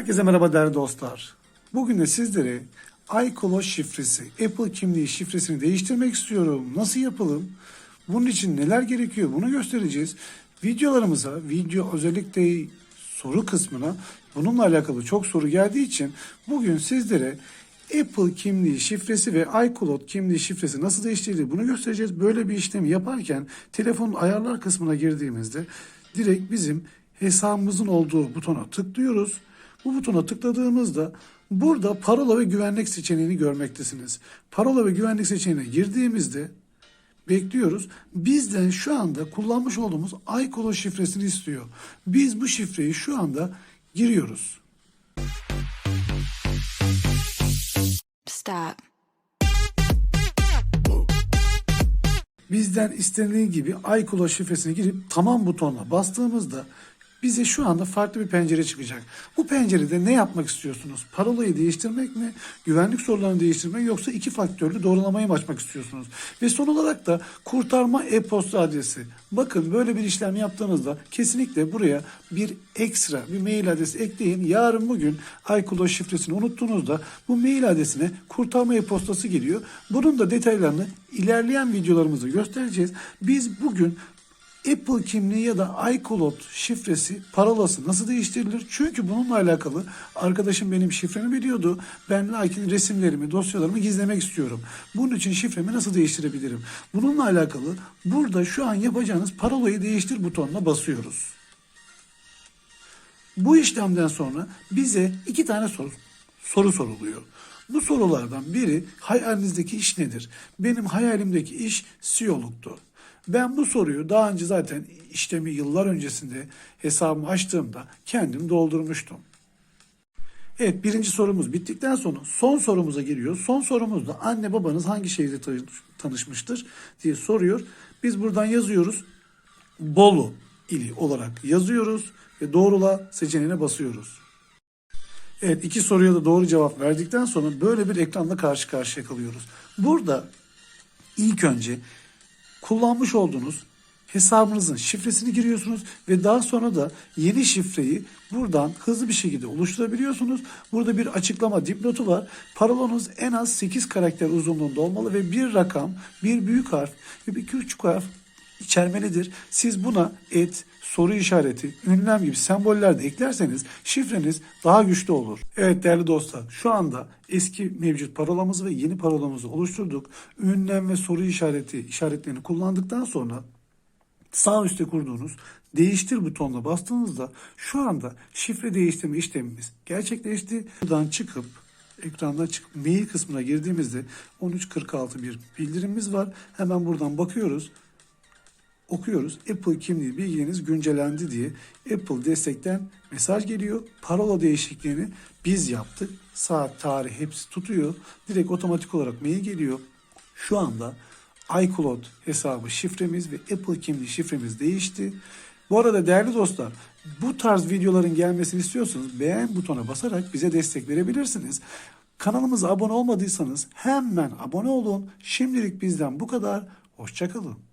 Herkese merhaba değerli dostlar. Bugün de sizlere iCloud şifresi, Apple kimliği şifresini değiştirmek istiyorum. Nasıl yapalım? Bunun için neler gerekiyor? Bunu göstereceğiz. Videolarımıza, video özellikle soru kısmına bununla alakalı çok soru geldiği için bugün sizlere Apple kimliği şifresi ve iCloud kimliği şifresi nasıl değiştirilir bunu göstereceğiz. Böyle bir işlemi yaparken telefonun ayarlar kısmına girdiğimizde direkt bizim hesabımızın olduğu butona tıklıyoruz. Bu butona tıkladığımızda burada parola ve güvenlik seçeneğini görmektesiniz. Parola ve güvenlik seçeneğine girdiğimizde bekliyoruz. Bizden şu anda kullanmış olduğumuz iCloud şifresini istiyor. Biz bu şifreyi şu anda giriyoruz. Stop. Bizden istenildiği gibi iCloud şifresini girip tamam butonuna bastığımızda bize şu anda farklı bir pencere çıkacak. Bu pencerede ne yapmak istiyorsunuz? Parolayı değiştirmek mi? Güvenlik sorularını değiştirmek yoksa iki faktörlü doğrulamayı mı açmak istiyorsunuz? Ve son olarak da kurtarma e-posta adresi. Bakın böyle bir işlem yaptığınızda kesinlikle buraya bir ekstra bir mail adresi ekleyin. Yarın bugün iCloud şifresini unuttuğunuzda bu mail adresine kurtarma e-postası geliyor. Bunun da detaylarını ilerleyen videolarımızda göstereceğiz. Biz bugün Apple kimliği ya da iCloud şifresi parolası nasıl değiştirilir? Çünkü bununla alakalı arkadaşım benim şifremi biliyordu. Ben lakin resimlerimi, dosyalarımı gizlemek istiyorum. Bunun için şifremi nasıl değiştirebilirim? Bununla alakalı burada şu an yapacağınız parolayı değiştir butonuna basıyoruz. Bu işlemden sonra bize iki tane soru, soru soruluyor. Bu sorulardan biri hayalinizdeki iş nedir? Benim hayalimdeki iş CEO'luktu. Ben bu soruyu daha önce zaten işlemi yıllar öncesinde hesabımı açtığımda kendim doldurmuştum. Evet birinci sorumuz bittikten sonra son sorumuza giriyor. Son sorumuzda anne babanız hangi şehirde tanış- tanışmıştır diye soruyor. Biz buradan yazıyoruz. Bolu ili olarak yazıyoruz ve doğrula seçeneğine basıyoruz. Evet iki soruya da doğru cevap verdikten sonra böyle bir ekranla karşı karşıya kalıyoruz. Burada ilk önce kullanmış olduğunuz hesabınızın şifresini giriyorsunuz ve daha sonra da yeni şifreyi buradan hızlı bir şekilde oluşturabiliyorsunuz. Burada bir açıklama dipnotu var. Parolanız en az 8 karakter uzunluğunda olmalı ve bir rakam, bir büyük harf ve bir küçük harf içermelidir. Siz buna et, soru işareti, ünlem gibi semboller de eklerseniz şifreniz daha güçlü olur. Evet değerli dostlar şu anda eski mevcut parolamızı ve yeni parolamızı oluşturduk. Ünlem ve soru işareti işaretlerini kullandıktan sonra sağ üstte kurduğunuz değiştir butonuna bastığınızda şu anda şifre değiştirme işlemimiz gerçekleşti. Buradan çıkıp ekrandan çıkıp mail kısmına girdiğimizde 1346 bir bildirimimiz var. Hemen buradan bakıyoruz okuyoruz. Apple kimliği bilginiz güncellendi diye Apple destekten mesaj geliyor. Parola değişikliğini biz yaptık. Saat, tarih hepsi tutuyor. Direkt otomatik olarak mail geliyor. Şu anda iCloud hesabı şifremiz ve Apple kimliği şifremiz değişti. Bu arada değerli dostlar bu tarz videoların gelmesini istiyorsanız beğen butona basarak bize destek verebilirsiniz. Kanalımıza abone olmadıysanız hemen abone olun. Şimdilik bizden bu kadar. Hoşçakalın.